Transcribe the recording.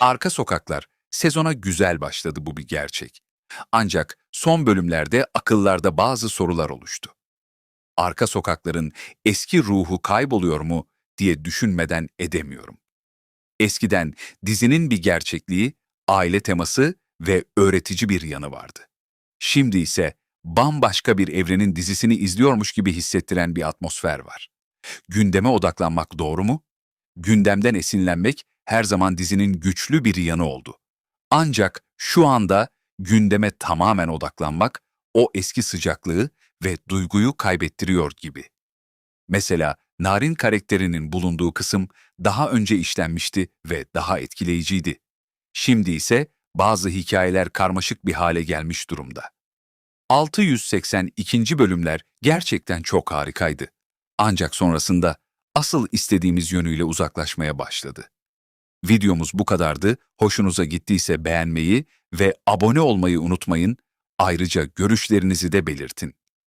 Arka Sokaklar sezona güzel başladı bu bir gerçek. Ancak son bölümlerde akıllarda bazı sorular oluştu. Arka Sokakların eski ruhu kayboluyor mu diye düşünmeden edemiyorum. Eskiden dizinin bir gerçekliği, aile teması ve öğretici bir yanı vardı. Şimdi ise bambaşka bir evrenin dizisini izliyormuş gibi hissettiren bir atmosfer var. Gündeme odaklanmak doğru mu? Gündemden esinlenmek her zaman dizinin güçlü bir yanı oldu. Ancak şu anda gündeme tamamen odaklanmak o eski sıcaklığı ve duyguyu kaybettiriyor gibi. Mesela Narin karakterinin bulunduğu kısım daha önce işlenmişti ve daha etkileyiciydi. Şimdi ise bazı hikayeler karmaşık bir hale gelmiş durumda. 682. bölümler gerçekten çok harikaydı. Ancak sonrasında asıl istediğimiz yönüyle uzaklaşmaya başladı. Videomuz bu kadardı. Hoşunuza gittiyse beğenmeyi ve abone olmayı unutmayın. Ayrıca görüşlerinizi de belirtin.